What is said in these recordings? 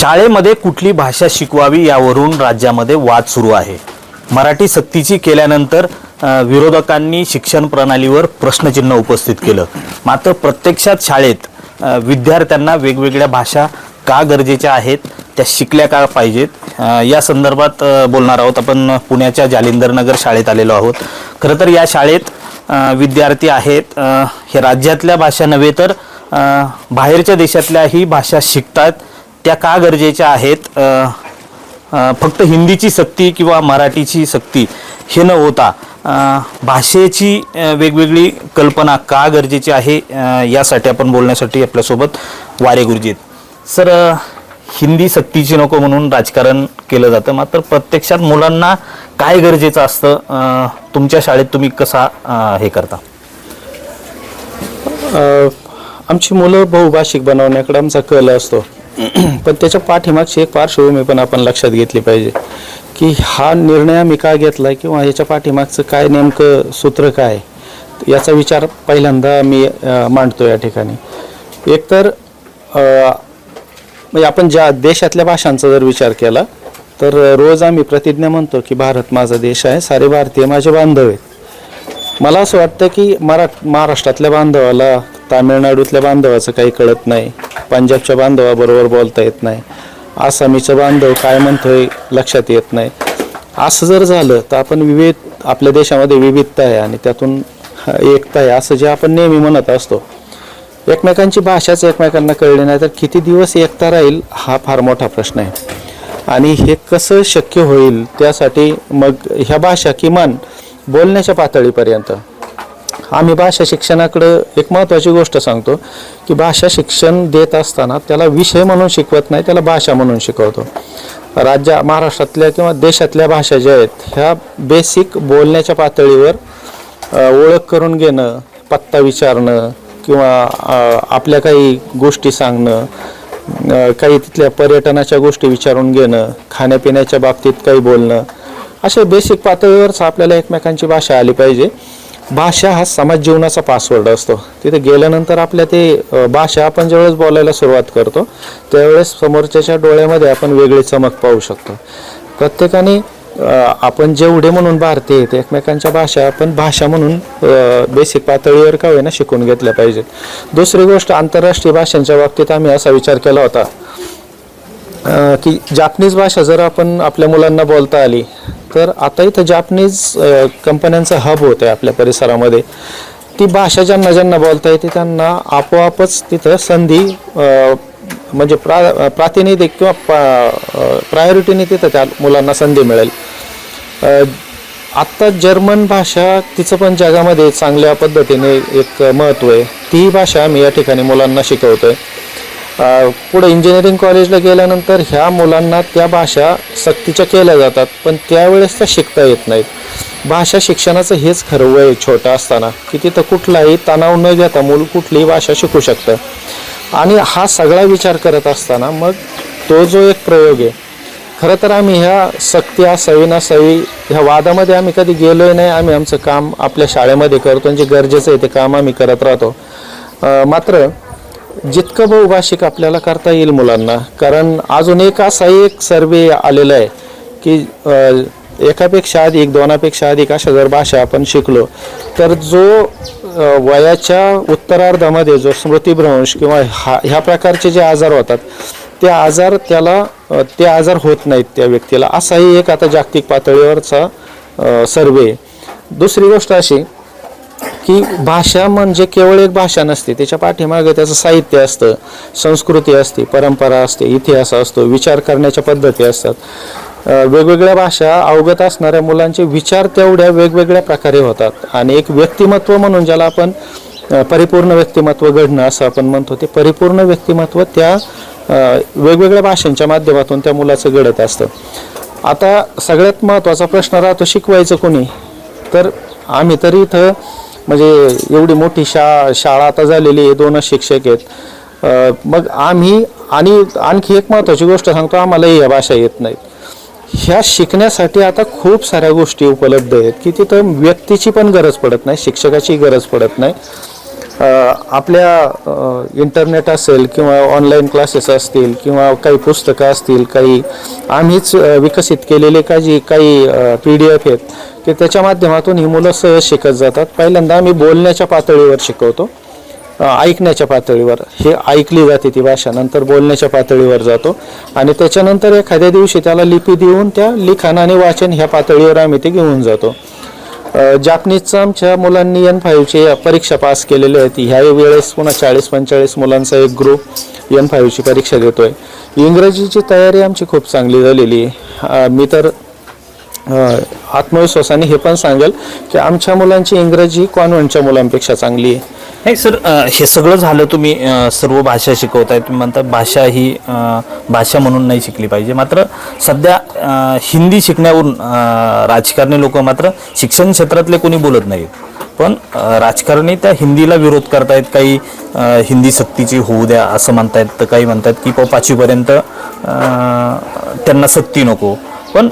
शाळेमध्ये कुठली भाषा शिकवावी यावरून राज्यामध्ये वाद सुरू आहे. मराठी सक्तीची केल्यानंतर विरोधकांनी शिक्षण प्रणालीवर प्रश्नचिन्ह उपस्थित केलं. मात्र प्रत्यक्षात शाळेत विद्यार्थ्यांना वेगवेगळ्या भाषा का गरजेच्या आहेत त्या शिकल्या का पाहिजेत? या संदर्भात बोलणार आहोत आपण. पुण्याच्या जालिंदरनगर शाळेत आलेलो आहोत. खरं तर या शाळेत विद्यार्थी आहेत. हे राज्यातल्या भाषा नव्हे तर बाहेरच्या देशातल्याही भाषा शिकतात. त्या का गरजेच्या आहेत? फक्त हिंदीची सक्ती किंवा मराठीची सक्ती हे न होता भाषेची वेगवेगळी कल्पना का गरजेची आहे? यासाठी आपण बोलण्यासाठी आपल्यासोबत वारे गुरुजी आहेत. सर हिंदी सक्तीची नको म्हणून राजकारण केलं जातं मात्र प्रत्यक्षात मुलांना काय गरजेचं असतं? तुमच्या शाळेत तुम्ही कसा हे करता? आमची मुलं बहुभाषिक बनवण्याकडे आमचा कल असतो. पण त्याच्या पाठीमागची एक पार्श्वभूमी पण आपण लक्षात घेतली पाहिजे की हा निर्णय आम्ही का घेतला किंवा याच्या पाठीमागचं काय नेमकं सूत्र काय याचा विचार पहिल्यांदा मी मांडतो या ठिकाणी. एकतर म्हणजे आपण ज्या देशातल्या भाषांचा जर विचार केला तर रोज आम्ही प्रतिज्ञा म्हणतो की भारत माझा देश आहे सारे भारतीय माझे बांधव आहेत. मला असं वाटतं की मरा महाराष्ट्रातल्या बांधवाला तामिळनाडूतल्या बांधवाचं काही कळत नाही. पंजाबच्या बांधवाबरोबर बोलता येत नाही. आसामीचं बांधव काय म्हणतोय लक्षात येत नाही. असं जर झालं तर आपण विविध आपल्या देशामध्ये विविधता आहे आणि त्यातून एकता आहे असं जे आपण नेहमी म्हणत असतो. एकमेकांची भाषाच एकमेकांना कळली नाही तर किती दिवस एकता राहील हा फार मोठा प्रश्न आहे. आणि हे कसं शक्य होईल त्यासाठी मग ह्या भाषा किमान बोलण्याच्या पातळीपर्यंत. आम्ही भाषा शिक्षणाकडं एक महत्त्वाची गोष्ट सांगतो की भाषा शिक्षण देत असताना त्याला विषय म्हणून शिकवत नाही त्याला भाषा म्हणून शिकवतो. राज्या महाराष्ट्रातल्या किंवा देशातल्या भाषा ज्या आहेत ह्या बेसिक बोलण्याच्या पातळीवर ओळख करून घेणं पत्ता विचारणं किंवा आपल्या काही गोष्टी सांगणं काही तिथल्या पर्यटनाच्या गोष्टी विचारून घेणं खाण्यापिण्याच्या बाबतीत काही बोलणं अशा बेसिक पातळीवरच आपल्याला एकमेकांची भाषा आली पाहिजे. भाषा हा समाज जीवनाचा पासवर्ड असतो. तिथे गेल्यानंतर आपल्या ते भाषा आपण ज्यावेळेस बोलायला सुरुवात करतो त्यावेळेस समोरच्याच्या डोळ्यामध्ये आपण वेगळी चमक पाहू शकतो. प्रत्येकाने आपण जेवढे म्हणून भारतीय आहेत एकमेकांच्या भाषा आपण भाषा म्हणून बेसिक पातळीवर का होईना शिकून घेतल्या पाहिजेत. दुसरी गोष्ट आंतरराष्ट्रीय भाषांच्या बाबतीत आम्ही असा विचार केला होता की जापनीज भाषा जर आपण आपल्या मुलांना बोलता आली तर आता इथं जापनीज कंपन्यांचा हब होत आहे आपल्या परिसरामध्ये. ती भाषा ज्यांना ज्यांना बोलता येते त्यांना आपोआपच तिथं संधी म्हणजे प्रा प्रातिनिधिक किंवा प्रायोरिटीने तिथं त्या मुलांना संधी मिळेल. आत्ता जर्मन भाषा तिचं पण जगामध्ये चांगल्या पद्धतीने एक महत्त्व आहे. ती भाषा मी या ठिकाणी मुलांना शिकवतो आहे पुढे इंजिनिअरिंग कॉलेजला गेल्यानंतर ह्या मुलांना त्या भाषा सक्तीच्या केल्या जातात पण त्यावेळेस त्या शिकता येत नाहीत. भाषा शिक्षणाचं हेच खरं वय छोटं असताना की तिथं कुठलाही तणाव न घेता मूल कुठलीही भाषा शिकू शकतं. आणि हा सगळा विचार करत असताना मग तो जो एक प्रयोग आहे खरं तर आम्ही ह्या सक्ती ना सवी ह्या वादामध्ये आम्ही कधी गेलोय नाही आम्ही आमचं काम आपल्या शाळेमध्ये करतो आणि जे गरजेचं आहे ते काम आम्ही करत राहतो. मात्र जितकं बहुभाषिक आपल्याला करता येईल मुलांना कारण अजून एक असा एक सर्वे आलेला आहे की एकापेक्षा अधिक दोनापेक्षा अधिक अशा जर भाषा आपण शिकलो तर जो वयाच्या उत्तरार्धामध्ये जो स्मृतिभ्रंश किंवा हा ह्या प्रकारचे जे आजार होतात ते आजार त्याला ते आजार होत नाहीत त्या व्यक्तीला. असाही एक आता जागतिक पातळीवरचा सर्वे दुसरी गोष्ट अशी की भाषा म्हणजे केवळ एक भाषा नसते त्याच्या पाठीमागे त्याचं साहित्य असतं संस्कृती असते परंपरा असते इतिहास असतो विचार करण्याच्या पद्धती असतात. वेगवेगळ्या भाषा अवगत असणाऱ्या मुलांचे विचार तेवढ्या वेगवेगळ्या प्रकारे होतात. आणि एक व्यक्तिमत्व म्हणून ज्याला आपण परिपूर्ण व्यक्तिमत्व घडणं असं आपण म्हणतो ते परिपूर्ण व्यक्तिमत्व त्या वेगवेगळ्या भाषांच्या माध्यमातून त्या मुलाचं घडत असतं. आता सगळ्यात महत्त्वाचा प्रश्न राहतो शिकवायचं कोणी? तर आम्ही तरी इथं म्हणजे एवढी मोठी शा शाळा आता झालेली आहे दोनच शिक्षक आहेत. मग आम्ही आणि आणखी एक महत्त्वाची गोष्ट सांगतो आम्हालाही या भाषा येत नाहीत. ह्या शिकण्यासाठी आता खूप साऱ्या गोष्टी उपलब्ध आहेत की तिथं व्यक्तीची पण गरज पडत नाही शिक्षकाची गरज पडत नाही. आपल्या इंटरनेट असेल किंवा ऑनलाईन क्लासेस असतील किंवा काही पुस्तकं असतील काही आम्हीच विकसित केलेले जी काही पी डी एफ आहेत की त्याच्या माध्यमातून ही मुलं सहज शिकत जातात. पहिल्यांदा आम्ही बोलण्याच्या पातळीवर शिकवतो ऐकण्याच्या पातळीवर. हे ऐकली जाते ती भाषा नंतर बोलण्याच्या पातळीवर जातो. आणि त्याच्यानंतर एखाद्या दिवशी त्याला लिपी देऊन त्या लिखाण आणि वाचन ह्या पातळीवर आम्ही ते घेऊन जातो. जापनीजचं आमच्या मुलांनी एन फाईव्हची परीक्षा पास केलेली आहे. ह्या वेळेस पुन्हा चाळीस पंचेचाळीस मुलांचा एक ग्रुप एन फाईव्हची परीक्षा देतो आहे इंग्रजीची तयारी आमची खूप चांगली झालेली आहे. मी तर आत्मविश्वासाने हे पण सांगेल की आमच्या मुलांची इंग्रजी कॉन्व्हेंटच्या मुलांपेक्षा चांगली आहे. नाही सर हे सगळं झालं तुम्ही सर्व भाषा शिकवताय. तुम्ही म्हणता भाषा ही भाषा म्हणून नाही शिकली पाहिजे. मात्र सध्या हिंदी शिकण्यावरून राजकारणी लोक मात्र शिक्षण क्षेत्रातले कोणी बोलत नाहीत. पण राजकारणी त्या हिंदीला विरोध करतायत. काही हिंदी सक्तीची होऊ द्या असं म्हणतायत. तर काही म्हणतात की प पाचवीपर्यंत त्यांना सक्ती नको. पण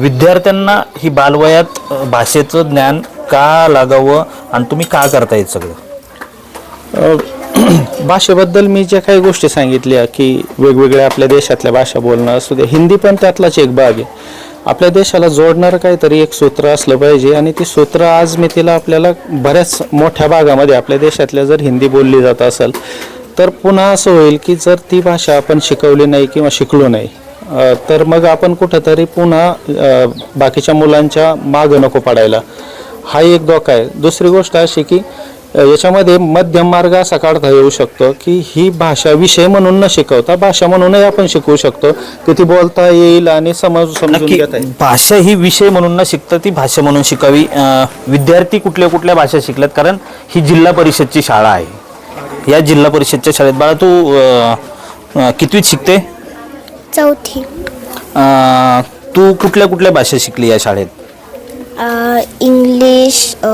विद्यार्थ्यांना ही बालवयात भाषेचं ज्ञान का लागावं आणि तुम्ही का करतायत सगळं? भाषेबद्दल मी ज्या काही गोष्टी सांगितल्या की वेगवेगळ्या आपल्या देशातल्या भाषा बोलणं असू दे हिंदी पण त्यातलाच एक भाग आहे. आपल्या देशाला जोडणारं काहीतरी एक सूत्र असलं पाहिजे आणि ती सूत्र आज मी तिला आपल्याला बऱ्याच मोठ्या भागामध्ये आपल्या देशातल्या जर हिंदी बोलली जात असेल तर पुन्हा असं होईल की जर ती भाषा आपण शिकवली नाही किंवा शिकलो नाही तर मग आपण कुठंतरी पुन्हा बाकीच्या मुलांच्या मागं नको पडायला. हा एक धोका आहे. दुसरी गोष्ट अशी की याच्यामध्ये मध्यम मार्ग असा काढता येऊ शकतो की ही भाषा विषय म्हणून न शिकवता भाषा म्हणूनही आपण शिकवू शकतो. की ती बोलता येईल आणि समज समजून नक्की. घेता येईल. भाषा ही विषय म्हणून न शिकता ती भाषा म्हणून शिकावी. विद्यार्थी कुठल्या कुठल्या भाषा शिकल्यात कारण ही जिल्हा परिषदची शाळा आहे. या जिल्हा परिषदच्या शाळेत बाळा तू कितवीत शिकते? चौथी. अं, तू कुठल्या कुठल्या भाषा शिकली या शाळेत? अ, इंग्लिश अ,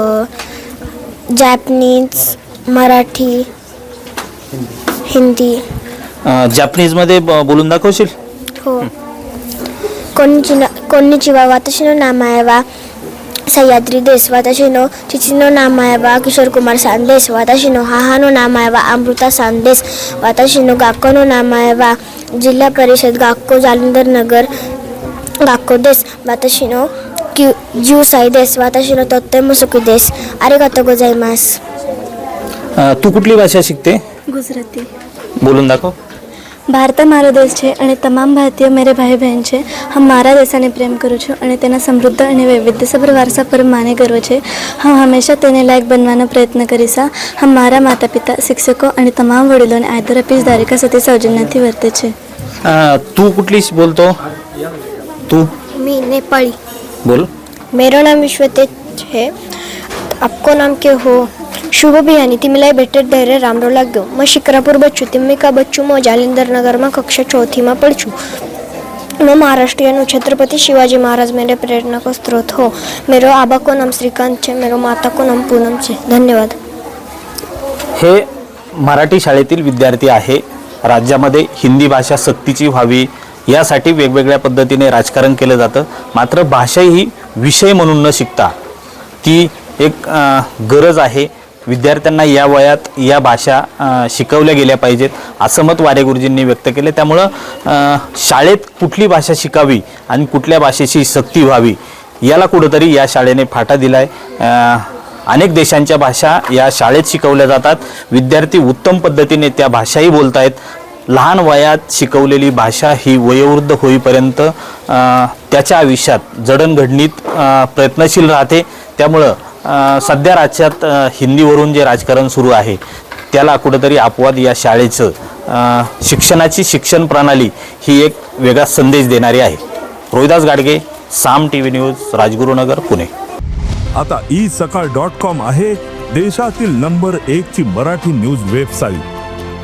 जॅपनीज मराठी हिंदी जॅपनीजमध्ये ब- बोलून दाखवशील? हो. कोणची कोणची वा वातशिनो नामायवा सह्याद्री देस वाताशिनो चिचिनो नामायवा किशोर कुमार सांदेश वाताशिनो हाहानो नामायवा अमृता सांदेश वाताशिनो गाकोनो नामायवा जिल्हा परिषद गाक्को जालंधर नगर गाक्को देस वाताशिनो क्यू ज्यू साई देस वाताशिनो तोत्ते मुसुकी देस अरे गातो गोजाईमास अं, तू कुठली भाषा शिकते ગુજરાતી बोलून दाखव ભારત મારો દેશ છે અને તમામ ભારતીયો મેરે ભાઈ બહેન છે હું મારા દેશાને પ્રેમ કરું છું અને તેના સમૃદ્ધ અને વૈવિધ્યસભર વારસા પર માને ગર્વ છે હું હંમેશા તેને લાયક બનવાનો પ્રયત્ન કરીશ હું મારા માતા પિતા શિક્ષકો અને તમામ વડીલોને આદર આપીશ દારિકા સતી સૌજન્યથી વર્તે છે अं, तू कुठली बोलतो तू मी नेपाळी बोल। मेरा नाम विश्वतेज है। आपको नाम के हो। शुभ बिहानी तिमीलाई भेटेर धेरै राम्रो लाग्यो। म शिक्रापुर बच्चु। तिम्मीका बच्चु? म जालिंदर नगरमा कक्षा चौथीमा पढ्छु म महाराष्ट्रियन छत्रपति शिवाजी महाराज मेरे प्रेरणा को स्रोत हो। मेरो आबा को नाम श्रीकांत छे मेरो माता को नाम पूनम छे धन्यवाद। हे मराठी शाळेतील विद्यार्थी आहे राज्यामध्ये हिंदी भाषा सक्तीची व्हावी यासाठी वेगवेगळ्या पद्धतीने राजकारण केलं जातं. मात्र भाषा ही विषय म्हणून न शिकता ती एक गरज आहे. विद्यार्थ्यांना या वयात या भाषा शिकवल्या गेल्या पाहिजेत असं मत वारे गुरुजींनी व्यक्त केले. त्यामुळं शाळेत कुठली भाषा शिकावी आणि कुठल्या भाषेची सक्ती व्हावी याला कुठंतरी या शाळेने फाटा दिला आहे अनेक देशांच्या भाषा या शाळेत शिकवल्या जातात. विद्यार्थी उत्तम पद्धतीने त्या भाषाही बोलत आहेत लहान वयात शिकवलेली भाषा ही वयोवृद्ध होईपर्यंत त्याच्या आयुष्यात जडणघडणीत प्रयत्नशील राहते. त्यामुळं सध्या राज्यात हिंदीवरून जे राजकारण सुरू आहे त्याला कुठंतरी अपवाद या शाळेचं शिक्षणाची शिक्षण प्रणाली ही एक वेगळा संदेश देणारी आहे. Rohidas Gadge Saam T V news Rajgurunagar Pune. आता ई सकाळ डॉट कॉम आहे देशातील नंबर एक ची मराठी न्यूज वेबसाईट.